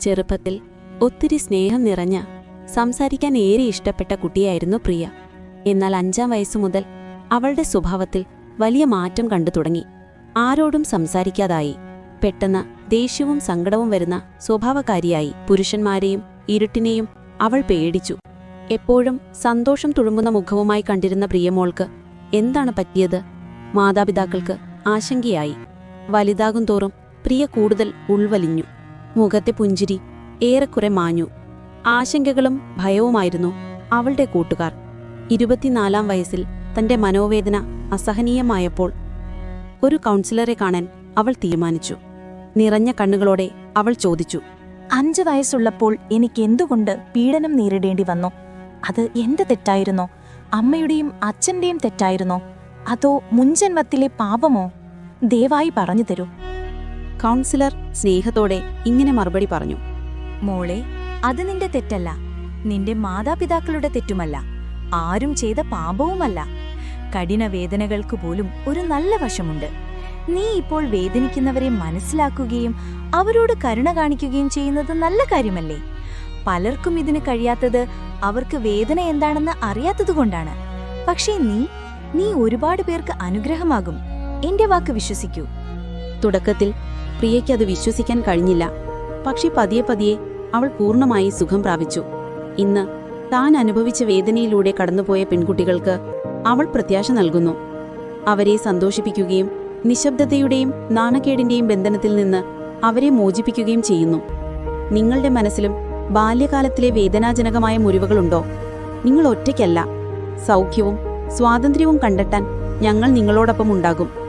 ചെറുപ്പത്തിൽ ഒത്തിരി സ്നേഹം നിറഞ്ഞ സംസാരിക്കാൻ ഏറെ ഇഷ്ടപ്പെട്ട കുട്ടിയായിരുന്നു പ്രിയ. എന്നാൽ അഞ്ചാം വയസ്സു മുതൽ അവളുടെ സ്വഭാവത്തിൽ വലിയ മാറ്റം കണ്ടു തുടങ്ങി. ആരോടും സംസാരിക്കാതായി. പെട്ടെന്ന് ദേഷ്യവും സങ്കടവും വരുന്ന സ്വഭാവക്കാരിയായി പുരുഷന്മാരെയും ഇരുട്ടിനെയും അവൾ പേടിച്ചു. എപ്പോഴും സന്തോഷം തുളുമ്പുന്ന മുഖവുമായി കണ്ടിരുന്ന പ്രിയമോൾക്ക് എന്താണ് പറ്റിയത്? മാതാപിതാക്കൾക്ക് ആശങ്കയായി. വലുതാകും തോറും പ്രിയ കൂടുതൽ ഉൾവലിഞ്ഞു. മുഖത്തെ പുഞ്ചിരി ഏറെക്കുറെ മാഞ്ഞു. ആശങ്കകളും ഭയവുമായിരുന്നു അവളുടെ കൂട്ടുകാർ. ഇരുപത്തിനാലാം വയസ്സിൽ തന്റെ മനോവേദന അസഹനീയമായപ്പോൾ ഒരു കൗൺസിലറെ കാണാൻ അവൾ തീരുമാനിച്ചു. നിറഞ്ഞ കണ്ണുകളോടെ അവൾ ചോദിച്ചു അഞ്ച് വയസ്സുള്ളപ്പോൾ എനിക്ക് എന്തുകൊണ്ട് പീഡനം നേരിടേണ്ടി വന്നു? അത് എന്റെ തെറ്റായിരുന്നോ? അമ്മയുടെയും അച്ഛന്റെയും തെറ്റായിരുന്നോ? അതോ മുൻജന്മത്തിലെ പാപമോ? ദയവായി പറഞ്ഞു തരൂ. കൗൺസിലർ സ്നേഹത്തോടെ ഇങ്ങനെ മറുപടി പറഞ്ഞു. മോളെ അത് നിന്റെ തെറ്റല്ല. നിന്റെ മാതാപിതാക്കളുടെ തെറ്റുമല്ല. ആരും ചെയ്ത പാപവുമല്ല. കഠിന വേദനകൾക്ക് പോലും ഒരു നല്ല വശമുണ്ട്. നീ ഇപ്പോൾ വേദനിക്കുന്നവരെ മനസ്സിലാക്കുകയും അവരോട് കരുണ കാണിക്കുകയും ചെയ്യുന്നത് നല്ല കാര്യമല്ലേ? പലർക്കും ഇതിന് കഴിയാത്തത് അവർക്ക് വേദന എന്താണെന്ന് അറിയാത്തതുകൊണ്ടാണ് പക്ഷേ നീ നീ ഒരുപാട് പേർക്ക് അനുഗ്രഹമാകും. എന്റെ വാക്ക് വിശ്വസിക്കൂ. തുടക്കത്തിൽ പ്രിയയ്ക്കത് വിശ്വസിക്കാൻ കഴിഞ്ഞില്ല. പക്ഷെ പതിയെ പതിയെ അവൾ പൂർണമായി സുഖം പ്രാപിച്ചു. ഇന്ന് താൻ അനുഭവിച്ച വേദനയിലൂടെ കടന്നുപോയ പെൺകുട്ടികൾക്ക് അവൾ പ്രത്യാശ നൽകുന്നു. അവരെ സന്തോഷിപ്പിക്കുകയും നിശബ്ദതയുടെയും നാണക്കേടിന്റെയും ബന്ധനത്തിൽ നിന്ന് അവരെ മോചിപ്പിക്കുകയും ചെയ്യുന്നു. നിങ്ങളുടെ മനസ്സിലും ബാല്യകാലത്തിലെ വേദനാജനകമായ മുറിവുകളുണ്ടോ? നിങ്ങൾ ഒറ്റയ്ക്കല്ല. സൗഖ്യവും സ്വാതന്ത്ര്യവും കണ്ടെത്താൻ ഞങ്ങൾ നിങ്ങളോടൊപ്പം ഉണ്ടാകും.